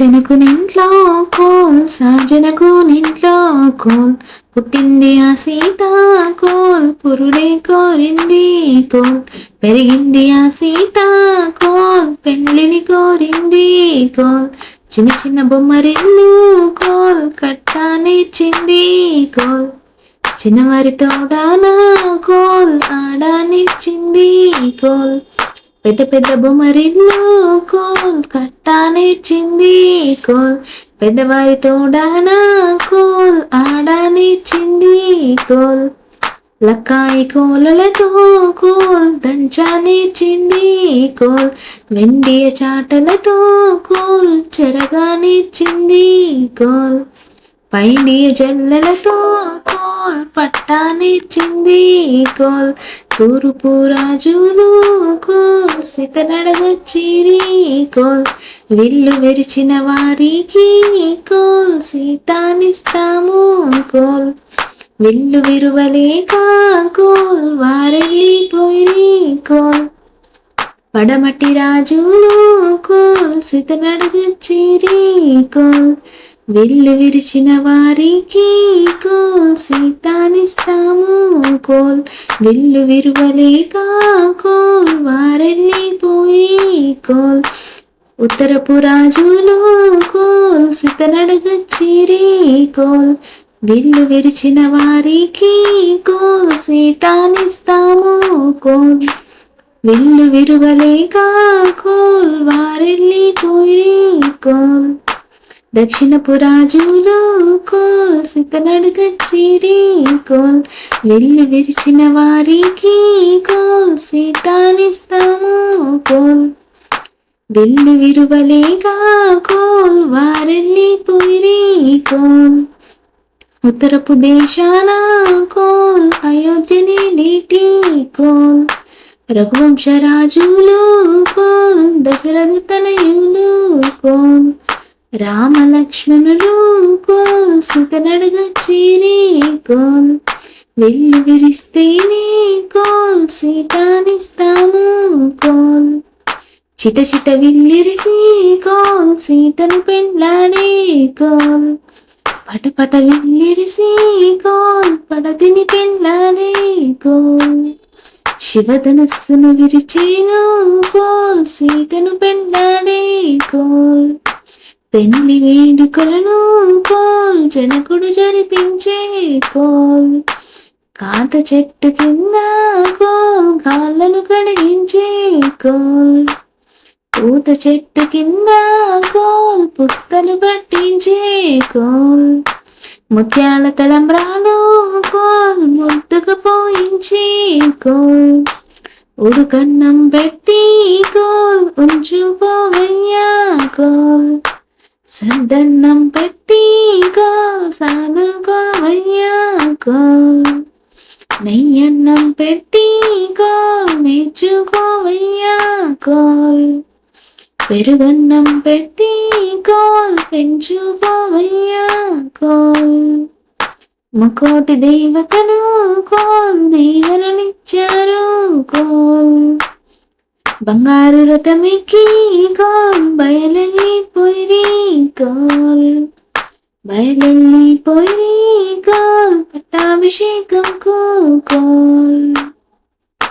పూజనకు నింట్లో coal సాజనకు నింట్లో coal. పుట్టింది ఆ Sita coal పురుడే కోరింది కోల్. పెరిగింది ఆ సీత కోల్ పెళ్ళిని కోరింది కోల్. చిన్న చిన్న బొమ్మరిల్లు కోల్ కట్టానిచ్చింది కోల్. చిన్నవారితో తోడానా కోల్ ఆడానిచ్చింది కోల్. పెద్ద పెద్ద బొమ్మరిల్లు కోల్ కట్టానిచ్చింది కోల్. పెద్దవారి తోడానా కోల్ ఆడానిచ్చింది కోల్. లక్కాయి కోలలతో కోల్ దంచానిచ్చింది కోల్. వెండియ చాటలతో కోల్ చెరగానిచ్చింది కోల్. పైడియ జల్లలతో కోల్ పట్టానిచ్చింది కోల్. తూర్పు రాజును కోల్ సితనడగచ్చిరి కోల్. విల్లు విరిచిన వారికి కోల్. సీతానిస్తాము కోల్. విల్లు విరువలేక కోల్. వారెళ్ళిపోయి కోల్. పడమటి రాజులు కోల్ సితనడగచ్చిరి కోల్. విల్లు విరిచిన వారికి కోల్. సీతానిస్తాము కోల్ విల్లు విరువలేక కోల్ వారెళ్ళిపోయి కోల్. ఉత్తరపు రాజులు కోల్ సితనడగచ్చిరి కోల్. విల్లు విరిచిన వారికి కోల్ సీతానిస్తాము కోల్. విల్లు విరువలేక కోల్ వారెళ్ళిపోయి కోల్. దక్షిణపు రాజులో కోల్ సితనడుగచ్చిరి కోల్. వెళ్ళి విరిచిన వారికి కోల్. సీతానిస్తాము కోల్. వెళ్ళి విరువలేగా కోల్. వారెళ్ళిపోయిరి కోల్. ఉత్తరపు దేశాన కోల్. అయోధ్యని నీటి కోల్. రఘువంశ రాజులు కోల్. దశరథ తనయులు కోల్. రామలక్ష్మణులు కోల్ చీరే కోల్ వెల్లు విరిస్తేనే కోల్ సీతానిస్తాము కోల్ చిట చిట విల్లిరిసి కోల్ సీతను పెళ్ళాడే కోల్ పట పట విల్లిరిసి కోల్ పడతిని పెళ్ళాడే కోల్ శివధనస్సును విరిచేను కోల్ సీతను పెళ్ళాడే కోల్ పెళ్ళి వేడుకలను కోల్ జనకుడు జరిపించే కోల్ కాత చెట్టు కింద కోల్ కాళ్ళను కడిగించే కోల్ పూత చెట్టు కింద కోల్ పుస్తలు కట్టించే కోల్ ముత్యాల తలంబ్రాలు కోల్ ముద్దుకు పోయించే కోల్ ఉడుకన్నం పెట్టి కోల్ ఉంచుకోవయ్యా కోల్ సద్దన్నం పెట్టి కోల్ సాగుకోవయ్యా కోల్ నెయ్యన్నం పెట్టి కోల్ నేర్చుకోవయ్యా కోల్ పెరుగన్నం పెట్టి కోల్ పెంచుకోవయ్యా కోల్ ముకోటి దేవతలు కోల్ దేవలనిచ్చారు కోల్. బంగారు రథమెక్కి పొయ్యి బయలెళ్ళిపోయిరి కోల్ పొయ్యి కోల్ పట్టాభిషేకం కోల్